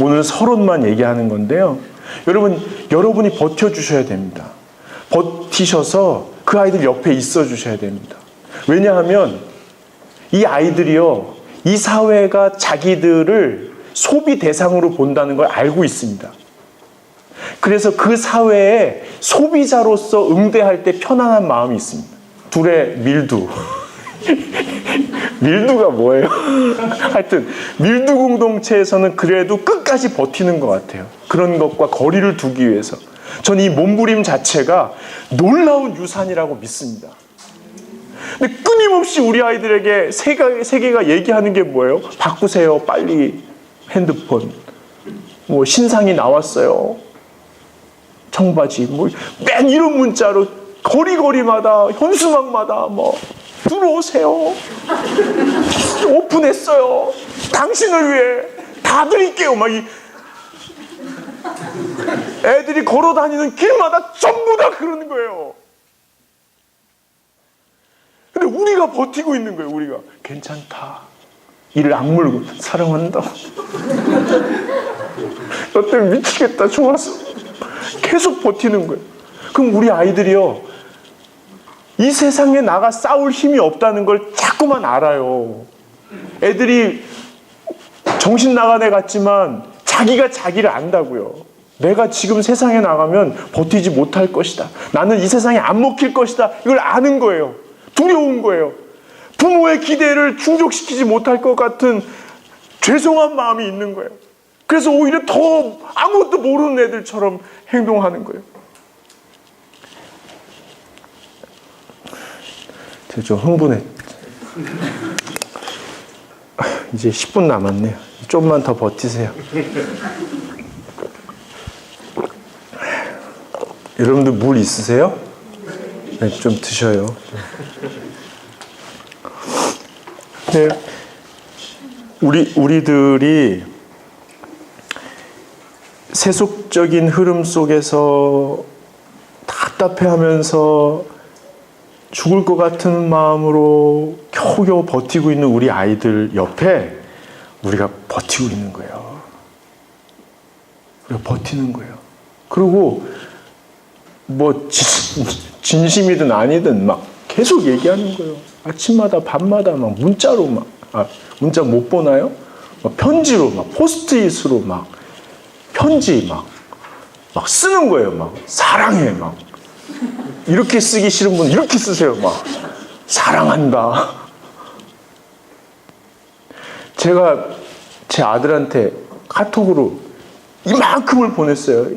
오늘 서론만 얘기하는 건데요. 여러분, 여러분이 버텨주셔야 됩니다. 버티셔서 그 아이들 옆에 있어 주셔야 됩니다. 왜냐하면 이 아이들이요, 이 사회가 자기들을 소비 대상으로 본다는 걸 알고 있습니다. 그래서 그 사회에 소비자로서 응대할 때 편안한 마음이 있습니다. 둘의 밀두. 밀두가 뭐예요? 하여튼 밀두 공동체에서는 그래도 끝까지 버티는 것 같아요. 그런 것과 거리를 두기 위해서. 전 이 몸부림 자체가 놀라운 유산이라고 믿습니다. 근데 끊임없이 우리 아이들에게 세계, 세계가 얘기하는 게 뭐예요? 바꾸세요, 빨리 핸드폰. 뭐 신상이 나왔어요. 청바지. 뭐 맨 이런 문자로 거리거리마다 현수막마다 뭐 들어오세요. 오픈했어요. 당신을 위해 다 드릴게요. 막 이 애들이 걸어 다니는 길마다 전부 다 그러는 거예요. 근데 우리가 버티고 있는 거예요. 우리가 괜찮다. 이를 악물고 사랑한다. 너 때문에 미치겠다. 좋아서 계속 버티는 거예요. 그럼 우리 아이들이요. 이 세상에 나가 싸울 힘이 없다는 걸 자꾸만 알아요. 애들이 정신 나간 애 같지만 자기가 자기를 안다고요. 내가 지금 세상에 나가면 버티지 못할 것이다. 나는 이 세상에 안 먹힐 것이다. 이걸 아는 거예요. 두려운 거예요. 부모의 기대를 충족시키지 못할 것 같은 죄송한 마음이 있는 거예요. 그래서 오히려 더 아무것도 모르는 애들처럼 행동하는 거예요. 제가 좀 흥분해. 이제 10분 남았네요. 좀만 더 버티세요. 여러분들 물 있으세요? 네, 좀 드셔요. 네, 우리 우리들이 세속적인 흐름 속에서 답답해 하면서 죽을 것 같은 마음으로 겨우겨우 버티고 있는 우리 아이들 옆에 우리가 버티고 있는 거예요. 우리가 버티는 거예요. 그리고 뭐 진, 진심이든 아니든 막 계속 얘기하는 거예요. 아침마다 밤마다 막 문자로 막 아, 문자 못 보나요? 막 편지로 막 포스트잇으로 막 편지 막, 막 쓰는 거예요. 막 사랑해 막 이렇게 쓰기 싫은 분 이렇게 쓰세요. 막 사랑한다. 제가 제 아들한테 카톡으로 이만큼을 보냈어요.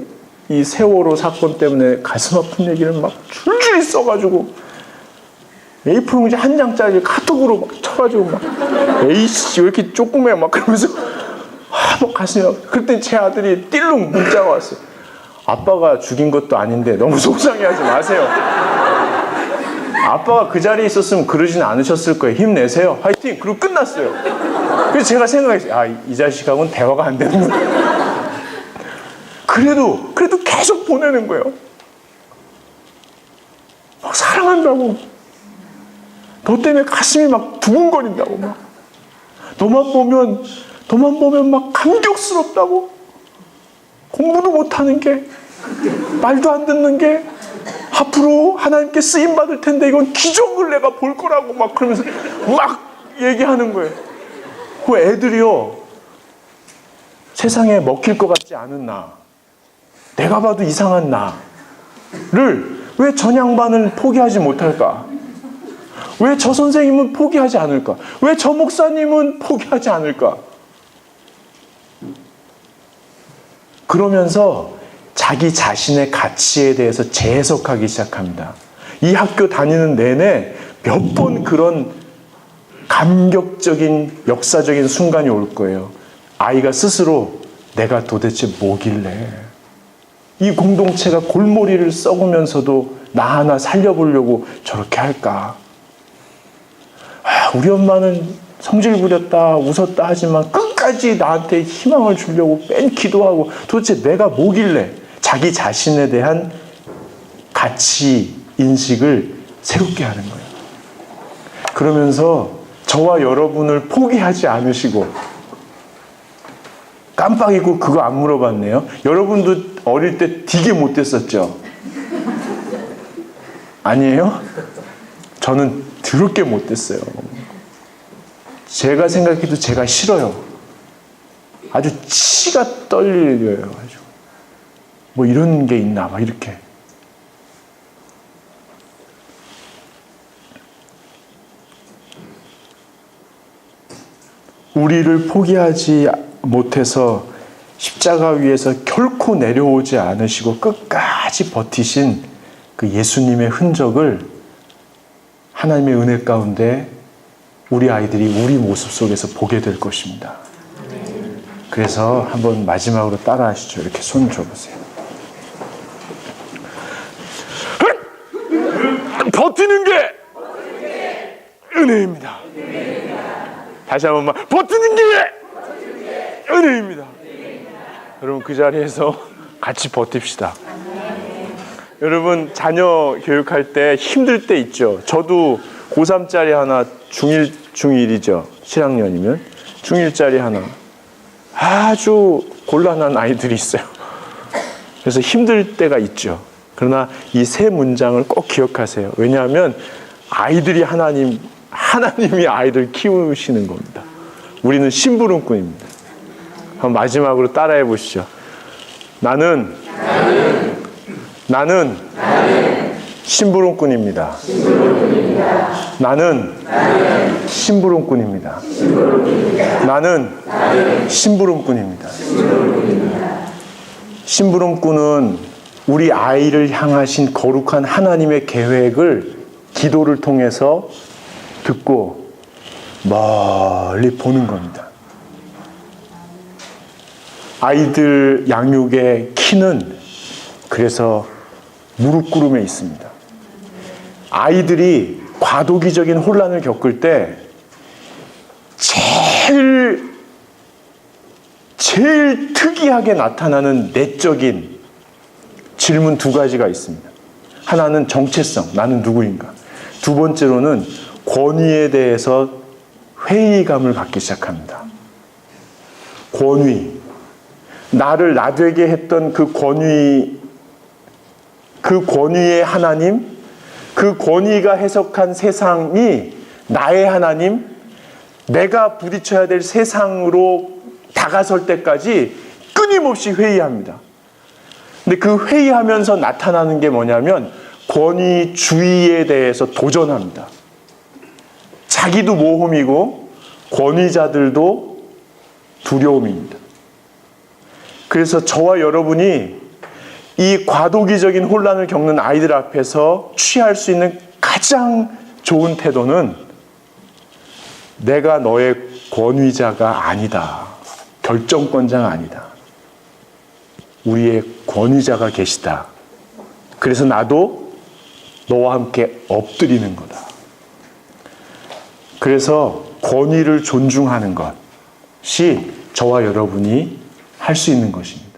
이 세월호 사건 때문에 가슴 아픈 얘기를 막 줄줄이 써가지고 A4 용지 한 장짜리 카톡으로 막 쳐가지고 막 에이씨 왜 이렇게 조그매 막 그러면서 아막 가슴이 아파. 그때 제 아들이 띨릉 문자가 왔어요. 아빠가 죽인 것도 아닌데 너무 속상해하지 마세요. 아빠가 그 자리에 있었으면 그러진 않으셨을 거예요. 힘내세요. 화이팅! 그리고 끝났어요. 그래서 제가 생각했어요. 아, 이 자식하고는 대화가 안 되는구나. 그래도, 그래도 계속 보내는 거예요. 막 사랑한다고. 너 때문에 가슴이 막 두근거린다고. 막. 너만 보면, 너만 보면 막 감격스럽다고. 공부도 못하는 게, 말도 안 듣는 게, 앞으로 하나님께 쓰임 받을 텐데 이건 기적을 내가 볼 거라고 막 그러면서 막 얘기하는 거예요. 그 애들이요. 세상에 먹힐 것 같지 않은 나. 내가 봐도 이상한 나를 왜 전양반을 포기하지 못할까? 왜 저 선생님은 포기하지 않을까? 왜 저 목사님은 포기하지 않을까? 그러면서 자기 자신의 가치에 대해서 재해석하기 시작합니다. 이 학교 다니는 내내 몇 번 그런 감격적인 역사적인 순간이 올 거예요. 아이가 스스로 내가 도대체 뭐길래 이 공동체가 골머리를 썩으면서도 나 하나 살려보려고 저렇게 할까? 아, 우리 엄마는 성질 부렸다, 웃었다 하지만 끝까지 나한테 희망을 주려고 뺀 기도하고 도대체 내가 뭐길래 자기 자신에 대한 가치 인식을 새롭게 하는 거예요. 그러면서 저와 여러분을 포기하지 않으시고 깜빡 잊고 그거 안 물어봤네요. 여러분도 어릴 때 되게 못됐었죠? 아니에요? 저는 더럽게 못됐어요. 제가 생각해도 제가 싫어요. 아주 치가 떨려요. 아주. 뭐 이런 게 있나, 막 이렇게. 우리를 포기하지 못해서 십자가 위에서 결코 내려오지 않으시고 끝까지 버티신 그 예수님의 흔적을 하나님의 은혜 가운데 우리 아이들이 우리 모습 속에서 보게 될 것입니다. 그래서 한번 마지막으로 따라 하시죠. 이렇게 손 줘보세요. 버티는 게 은혜입니다. 다시 한 번만 버티는 게 은혜입니다. 여러분 그 자리에서 같이 버팁시다. 여러분 자녀 교육할 때 힘들 때 있죠. 저도 고3짜리 하나 중1 중1이죠. 7학년이면 중1짜리 하나 아주 곤란한 아이들이 있어요. 그래서 힘들 때가 있죠. 그러나 이 세 문장을 꼭 기억하세요. 왜냐하면 아이들이 하나님 하나님이 아이들 키우시는 겁니다. 우리는 심부름꾼입니다. 한번 마지막으로 따라해 보시죠. 나는 나는 심부름꾼입니다. 나는 심부름꾼입니다. 나는 심부름꾼입니다. 심부름꾼은 우리 아이를 향하신 거룩한 하나님의 계획을 기도를 통해서 듣고 멀리 보는 겁니다. 아이들 양육의 키는 그래서 무릎 꿇음에 있습니다. 아이들이 과도기적인 혼란을 겪을 때 제일 제일 특이하게 나타나는 내적인 질문 두 가지가 있습니다. 하나는 정체성, 나는 누구인가. 두 번째로는 권위에 대해서 회의감을 갖기 시작합니다. 권위. 나를 나되게 했던 그 권위, 그 권위의 하나님, 그 권위가 해석한 세상이 나의 하나님, 내가 부딪혀야 될 세상으로 다가설 때까지 끊임없이 회의합니다. 근데 그 회의하면서 나타나는 게 뭐냐면 권위주의에 대해서 도전합니다. 자기도 모험이고 권위자들도 두려움입니다. 그래서 저와 여러분이 이 과도기적인 혼란을 겪는 아이들 앞에서 취할 수 있는 가장 좋은 태도는 내가 너의 권위자가 아니다. 결정권자가 아니다. 우리의 권위자가 계시다. 그래서 나도 너와 함께 엎드리는 거다. 그래서 권위를 존중하는 것이 저와 여러분이 할 수 있는 것입니다.